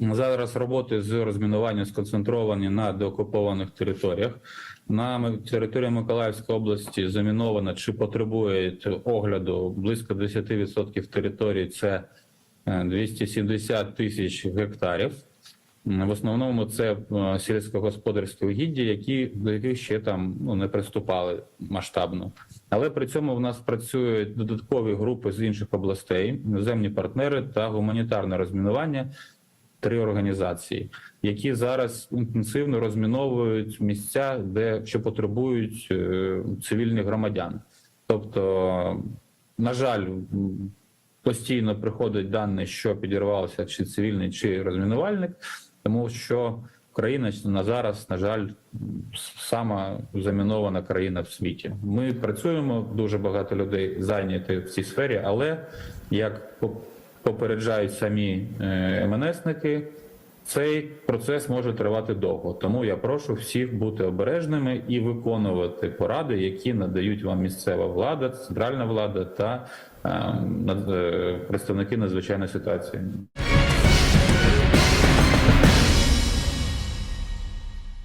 Зараз роботи з розмінування сконцентровані на деокупованих територіях. На території Миколаївської області заміновано чи потребують огляду близько 10% території. Це е, 270 тисяч гектарів. В основному це е, сільськогосподарські угіддя, які до яких ще там ну не приступали масштабно. Але при цьому в нас працюють додаткові групи з інших областей, іноземні партнери та гуманітарне розмінування. Три організації, які зараз інтенсивно розміновують місця, де що потребують е, цивільних громадян. Тобто, на жаль, постійно приходять дані, що підірвався чи цивільний, чи розмінувальник, тому що Україна на зараз, на жаль, сама замінована країна в світі. Ми працюємо, дуже багато людей зайняті в цій сфері, але як попереджають самі е, МНСники, цей процес може тривати довго. Тому я прошу всіх бути обережними і виконувати поради, які надають вам місцева влада, центральна влада та е, над- е, представники надзвичайної ситуації.